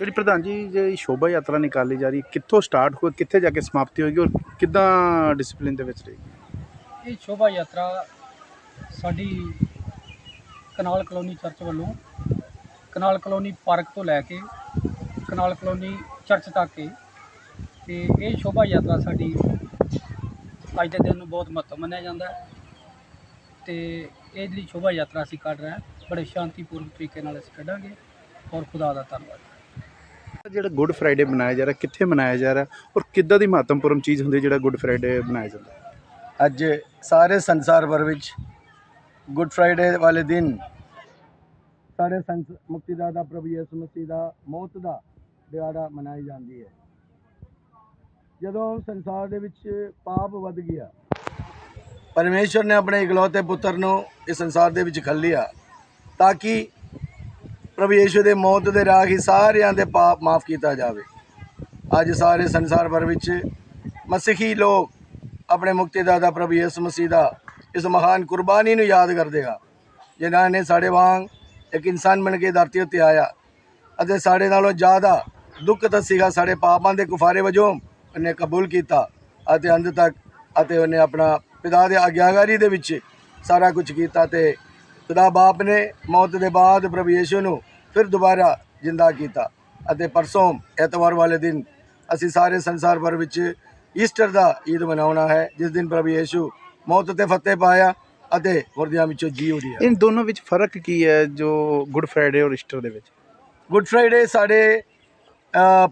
ਜਿਹੜੀ ਪ੍ਰਧਾਨ ਜੀ, ਜਿਹੜੀ ਸ਼ੋਭਾ ਯਾਤਰਾ ਨਿਕਾਲੀ ਜਾ ਰਹੀ ਹੈ ਕਿੱਥੋਂ ਸਟਾਰਟ ਹੋਈ ਕਿੱਥੇ ਜਾ ਕੇ ਸਮਾਪਤੀ ਹੋਏਗੀ ਔਰ ਕਿੱਦਾਂ ਡਿਸਪਲਿਨ ਦੇ ਵਿੱਚ ਰਹੇਗੀ? ਇਹ ਸ਼ੋਭਾ ਯਾਤਰਾ ਸਾਡੀ ਕਨਾਲ ਕਲੋਨੀ ਚਰਚ ਵੱਲੋਂ, ਕਨਾਲ ਕਲੋਨੀ ਪਾਰਕ ਤੋਂ ਲੈ ਕੇ, ਕਨਾਲ ਕਲੋਨੀ ਚਰਚ ਤੱਕ ਹੈ। ਤੇ ਇਹ ਸ਼ੋਭਾ ਯਾਤਰਾ ਸਾਡੀ ਅੱਜ ਦੇ ਦਿਨ ਨੂੰ ਬਹੁਤ ਮਹੱਤਵ ਮੰਨਿਆ ਜਾਂਦਾ ਹੈ। ਤੇ ਇਹ ਜਿਹੜੀ ਸ਼ੋਭਾ ਯਾਤਰਾ ਅਸੀਂ ਕੱਢ ਰਹੇ ਹਾਂ, ਬੜੇ ਸ਼ਾਂਤੀਪੂਰਨ ਤਰੀਕੇ ਨਾਲ ਅਸੀਂ ਕੱਢਾਂਗੇ। ਔਰ ਖੁਦਾ ਦਾ ਧੰਨਵਾਦ। ਜਿਹੜਾ ਗੁੱਡ ਫਰਾਈਡੇ ਮਨਾਇਆ ਜਾ ਰਿਹਾ, ਕਿੱਥੇ ਮਨਾਇਆ ਜਾ ਰਿਹਾ ਔਰ ਕਿੱਦਾਂ ਦੀ ਮਹੱਤਵਪੂਰਨ ਚੀਜ਼ ਹੁੰਦੀ ਹੈ ਜਿਹੜਾ ਗੁੱਡ ਫਰਾਈਡੇ ਮਨਾਇਆ ਜਾਂਦਾ ਹੈ? ਅੱਜ ਸਾਰੇ ਸੰਸਾਰ ਭਰ ਵਿੱਚ ਗੁੱਡ ਫਰਾਈਡੇ ਵਾਲੇ ਦਿਨ ਸਾਡੇ ਸੰਸ ਮੁਕਤੀਦਾਤਾ ਪ੍ਰਭੂ ਯਿਸੂ ਮਸੀਹ ਦਾ, ਮੌਤ ਦਾ ਦਿਹਾੜਾ ਮਨਾਈ ਜਾਂਦੀ ਹੈ ਜਦੋਂ ਸੰਸਾਰ ਦੇ ਵਿੱਚ ਪਾਪ ਵੱਧ ਗਿਆ ਪਰਮੇਸ਼ਵਰ ਨੇ ਆਪਣੇ ਇਕਲੌਤੇ ਪੁੱਤਰ ਨੂੰ ਇਸ ਸੰਸਾਰ ਦੇ ਵਿੱਚ ਖੱਲਿਆ ਤਾਂ ਕਿ ਪ੍ਰਭੂ ਯਿਸੂ ਦੇ ਮੌਤ ਦੇ ਰਾਹ ਹੀ ਸਾਰਿਆਂ ਦੇ ਪਾਪ ਮਾਫ ਕੀਤਾ ਜਾਵੇ। ਅੱਜ ਸਾਰੇ ਸੰਸਾਰ ਭਰ ਵਿੱਚ ਮਸੀਹੀ ਲੋਕ ਆਪਣੇ ਮੁਕਤੀ ਮੁਕਤੀਦਾਤਾ ਪ੍ਰਭੂ ਯਿਸੂ ਮਸੀਹ ਦਾ ਇਸ ਮਹਾਨ ਕੁਰਬਾਨੀ ਨੂੰ ਯਾਦ ਕਰਦੇ ਆ। ਜਿਨ੍ਹਾਂ ਨੇ ਸਾਡੇ ਵਾਂਗ ਇੱਕ ਇਨਸਾਨ ਬਣ ਕੇ ਧਰਤੀ ਉੱਤੇ ਆਇਆ ਅਤੇ ਸਾਡੇ ਨਾਲੋਂ ਜ਼ਿਆਦਾ ਦੁੱਖ ਤਸੀਗਾ ਸਾਡੇ ਪਾਪਾਂ ਦੇ ਕੁਫਾਰੇ ਵਜੋਂ ਉਹਨੇ ਕਬੂਲ ਕੀਤਾ ਅਤੇ ਅੰਤ ਤੱਕ ਅਤੇ ਉਹਨੇ ਆਪਣਾ ਪਿਤਾ ਦੇ ਆਗਿਆਕਾਰੀ ਦੇ ਵਿੱਚ ਸਾਰਾ ਕੁਝ ਕੀਤਾ ਤੇ ਪਿਤਾ ਬਾਪ ਨੇ ਮੌਤ ਦੇ ਬਾਅਦ ਪ੍ਰਭੂ ਯਿਸੂ ਨੂੰ ਫਿਰ ਦੁਬਾਰਾ ਜਿੰਦਾ ਕੀਤਾ ਅਤੇ ਪਰਸੋਂ ਐਤਵਾਰ ਵਾਲੇ ਦਿਨ ਅਸੀਂ ਸਾਰੇ ਸੰਸਾਰ ਭਰ ਵਿੱਚ ਈਸਟਰ ਦਾ ਈਦ ਮਨਾਉਣਾ ਹੈ ਜਿਸ ਦਿਨ ਪ੍ਰਭੂ ਯਿਸੂ ਮੌਤ ਤੇ ਫਤਿਹ ਪਾਇਆ ਅਤੇ ਮੁਰਦਿਆਂ ਵਿੱਚੋਂ ਜੀ ਉੱਠਿਆ। ਇਨ ਦੋਨੋਂ ਵਿੱਚ ਫ਼ਰਕ ਕੀ ਹੈ ਜੋ ਗੁੱਡ ਫਰਾਈਡੇ ਔਰ ਈਸਟਰ ਦੇ ਵਿੱਚ? ਗੁੱਡ ਫਰਾਈਡੇ ਸਾਡੇ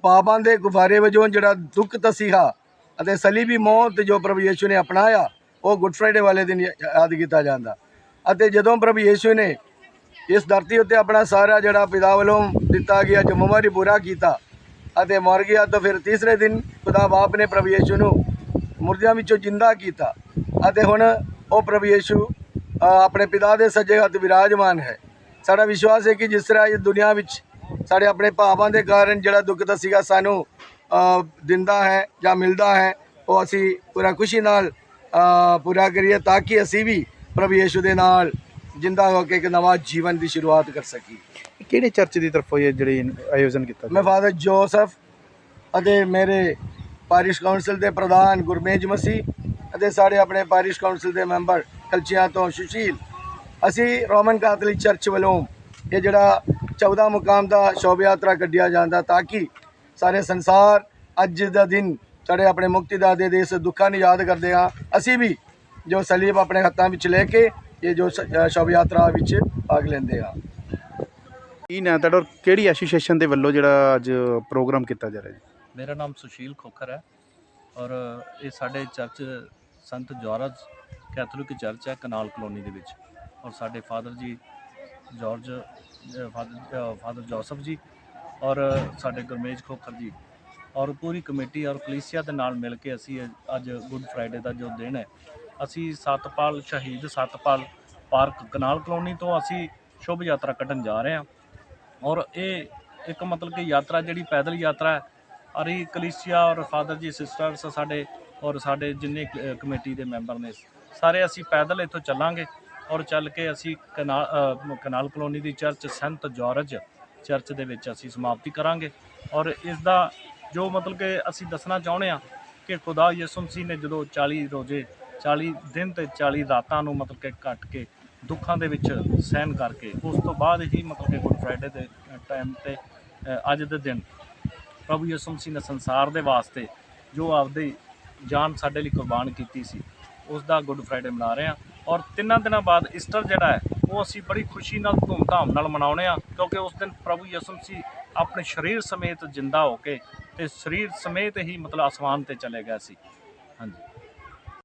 ਪਾਪਾਂ ਦੇ ਗੁਫਾਰੇ ਵਜੋਂ ਜਿਹੜਾ ਦੁੱਖ ਤਸੀਹਾ ਅਤੇ ਸਲੀਬੀ ਮੌਤ ਜੋ ਪ੍ਰਭੂ ਯਿਸੂ ਨੇ ਅਪਣਾਇਆ ਉਹ ਗੁੱਡ ਫਰਾਈਡੇ ਵਾਲੇ ਦਿਨ ਯਾਦ ਕੀਤਾ ਜਾਂਦਾ। ਅਤੇ ਜਦੋਂ ਪ੍ਰਭੂ ਯਿਸੂ ਨੇ ਇਸ ਧਰਤੀ ਉੱਤੇ ਆਪਣਾ ਸਾਰਾ ਜਿਹੜਾ ਪਿਤਾ ਵੱਲੋਂ ਦਿੱਤਾ ਗਿਆ ਜ਼ਿੰਮੇਵਾਰੀ ਪੂਰਾ ਕੀਤਾ ਅਤੇ ਮਰ ਗਿਆ ਤਾਂ ਫਿਰ ਤੀਸਰੇ ਦਿਨ ਖੁਦਾ ਬਾਪ ਨੇ ਪ੍ਰਭੂ ਯਿਸੂ ਨੂੰ ਮੁਰਦਿਆਂ ਵਿੱਚੋਂ ਜਿੰਦਾ ਕੀਤਾ ਅਤੇ ਹੁਣ ਉਹ ਪ੍ਰਭੂ ਯਿਸੂ ਆਪਣੇ ਪਿਤਾ ਦੇ ਸੱਜੇ ਹੱਥ ਵਿਰਾਜਮਾਨ ਹੈ। ਸਾਡਾ ਵਿਸ਼ਵਾਸ ਹੈ ਕਿ ਜਿਸ ਤਰ੍ਹਾਂ ਇਹ ਦੁਨੀਆ ਵਿੱਚ ਸਾਡੇ ਆਪਣੇ ਭਾਵਾਂ ਦੇ ਕਾਰਨ ਜਿਹੜਾ ਦੁੱਖ ਦਾ ਸੀਗਾ ਸਾਨੂੰ ਦਿੰਦਾ ਹੈ ਜਾਂ ਮਿਲਦਾ ਹੈ, ਉਹ ਅਸੀਂ ਪੂਰਾ ਖੁਸ਼ੀ ਨਾਲ ਪੂਰਾ ਕਰੀਏ ਤਾਂ ਕਿ ਅਸੀਂ ਵੀ ਪ੍ਰਭੂ ਯਿਸੂ ਦੇ ਨਾਲ ਜਿੰਦਾ ਹੋ ਕੇ ਇੱਕ ਨਵਾਂ ਜੀਵਨ ਦੀ ਸ਼ੁਰੂਆਤ ਕਰ ਸਕੀਏ ਕਿਹੜੇ ਚਰਚ ਦੀ ਤਰਫੋਂ ਇਹ ਜਿਹੜੀ ਆਯੋਜਨ ਕੀਤਾ ਮੈਂ ਫਾਦਰ ਜੋਸਫ ਅਤੇ ਮੇਰੇ ਪਾਰਿਸ਼ ਕਾਉਂਸਲ ਦੇ ਪ੍ਰਧਾਨ ਗੁਰਮੇਜ ਮਸੀਹ ਅਤੇ ਸਾਡੇ ਆਪਣੇ ਪਾਰਿਸ਼ ਕਾਉਂਸਲ ਦੇ ਮੈਂਬਰ ਕਲਚੀਆਂ ਤੋਂ ਸੁਸ਼ੀਲ। ਅਸੀਂ ਰੋਮਨ ਕੈਥੋਲਿਕ ਚਰਚ ਵੱਲੋਂ ਇਹ ਜਿਹੜਾ 14 ਮੁਕਾਮ ਦਾ ਸ਼ੋਭ ਯਾਤਰਾ ਕੱਢਿਆ ਜਾਂਦਾ ਤਾਂ ਕਿ ਸਾਰੇ ਸੰਸਾਰ ਅੱਜ ਦਾ ਦਿਨ ਸਾਡੇ ਆਪਣੇ ਮੁਕਤੀਦਾਤੇ ਦੇ ਇਸ ਦੁੱਖਾਂ ਨੂੰ ਯਾਦ ਕਰਦੇ ਹਾਂ। ਅਸੀਂ ਵੀ ਜੋ ਸਲੀਬ ਆਪਣੇ ਹੱਥਾਂ ਵਿੱਚ ਲੈ ਕੇ ਇਹ ਜੋ ਸ- ਅ, ਸ਼ੋਭ ਯਾਤਰਾ ਵਿੱਚ ਭਾਗ ਲੈਂਦੇ ਹਾਂ ਕੀ ਨਾਂ ਤੁਹਾਡਾ ਔਰ ਕਿਹੜੀ ਐਸੋਸੀਏਸ਼ਨ ਦੇ ਵੱਲੋਂ ਜਿਹੜਾ ਅੱਜ ਪ੍ਰੋਗਰਾਮ ਕੀਤਾ ਜਾ ਰਿਹਾ ਜੀ? ਮੇਰਾ ਨਾਮ ਸੁਸ਼ੀਲ ਖੋਖਰ ਹੈ ਔਰ ਇਹ ਸਾਡੇ ਚਰਚ ਸੰਤ ਜੋਰਜ ਕੈਥੋਲਿਕ ਚਰਚ ਹੈ ਕਨਾਲ ਕਲੋਨੀ ਦੇ ਵਿੱਚ ਔਰ ਸਾਡੇ ਫਾਦਰ ਜੀ ਜਾਰਜ ਫਾਦਰ ਫਾਦਰ ਜੋਸਫ ਜੀ ਔਰ ਸਾਡੇ ਗੁਰਮੇਜ ਖੋਖਰ ਜੀ ਔਰ ਪੂਰੀ ਕਮੇਟੀ ਔਰ ਕਲੀਸਿਆ ਦੇ ਨਾਲ ਮਿਲ ਕੇ ਅਸੀਂ ਅੱਜ ਗੁੱਡ ਫਰਾਈਡੇ ਦਾ ਜੋ ਦਿਨ ਹੈ ਅਸੀਂ ਸਤਪਾਲ ਸ਼ਹੀਦ ਸਤਪਾਲ ਪਾਰਕ ਕਨਾਲ ਕਲੋਨੀ ਤੋਂ ਅਸੀਂ ਸ਼ੁਭ ਯਾਤਰਾ ਕੱਢਣ ਜਾ ਰਹੇ ਹਾਂ। ਔਰ ਇਹ ਇੱਕ ਮਤਲਬ ਕਿ ਯਾਤਰਾ ਜਿਹੜੀ ਪੈਦਲ ਯਾਤਰਾ ਹੈ। ਔਰ ਕਲੀਸ਼ੀਆ ਔਰ ਫਾਦਰ ਜੀ ਸਿਸਟਰਸ ਸਾਡੇ ਔਰ ਸਾਡੇ ਜਿੰਨੇ ਕਮੇਟੀ ਦੇ ਮੈਂਬਰ ਨੇ, ਸਾਰੇ ਅਸੀਂ ਪੈਦਲ ਇੱਥੋਂ ਚੱਲਾਂਗੇ। ਔਰ ਚੱਲ ਕੇ ਅਸੀਂ ਕਨਾਲ ਕਨਾਲ ਕਲੋਨੀ ਦੀ ਚਰਚ ਸੰਤ ਜਾਰਜ ਚਰਚ ਦੇ ਵਿੱਚ ਅਸੀਂ ਸਮਾਪਤੀ ਕਰਾਂਗੇ। ਔਰ ਇਸ ਦਾ ਜੋ ਮਤਲਬ ਕਿ ਅਸੀਂ ਦੱਸਣਾ ਚਾਹੁੰਦੇ ਆ ਕਿ ਖੁਦਾ ਯਿਸੂ ਮਸੀਹ ਨੇ ਜਦੋਂ 40 ਰੋਜ਼ੇ 40 ਦਿਨ ਤੇ 40 ਰਾਤਾਂ ਨੂੰ ਮਤਲਬ ਕਿ ਕੱਟ ਕੇ ਦੁੱਖਾਂ ਦੇ ਵਿੱਚ ਸਹਿਨ ਕਰਕੇ ਉਸ ਤੋਂ ਬਾਅਦ ਹੀ ਮਤਲਬ ਕਿ ਗੁੱਡ ਫਰਾਈਡੇ ਦੇ ਟਾਈਮ ਤੇ ਅੱਜ ਦੇ ਦਿਨ ਪ੍ਰਭੂ ਯਿਸੂ ਮਸੀਹ ਨੇ ਸੰਸਾਰ ਦੇ ਵਾਸਤੇ ਜੋ ਆਪਦੀ ਜਾਨ ਸਾਡੇ ਲਈ ਕੁਰਬਾਨ ਕੀਤੀ ਸੀ ਉਸ ਦਾ ਗੁੱਡ ਫਰਾਈਡੇ ਮਨਾ ਰਹੇ ਹਾਂ ਔਰ ਤਿੰਨਾਂ ਦਿਨਾਂ ਬਾਅਦ ਈਸਟਰ ਜਿਹੜਾ ਹੈ, ਉਹ ਅਸੀਂ ਬੜੀ ਖੁਸ਼ੀ ਨਾਲ, ਧੂਮਧਾਮ ਨਾਲ ਮਨਾਉਂਦੇ ਹਾਂ ਕਿਉਂਕਿ ਉਸ ਦਿਨ ਪ੍ਰਭੂ ਯਿਸੂ ਮਸੀਹ ਆਪਣੇ ਸਰੀਰ ਸਮੇਤ ਜਿੰਦਾ ਹੋ ਕੇ ਤੇ ਸਰੀਰ ਸਮੇਤ ਹੀ ਮਤਲਬ ਆਸਮਾਨ ਤੇ ਚਲੇ ਗਿਆ ਸੀ। ਹਾਂਜੀ।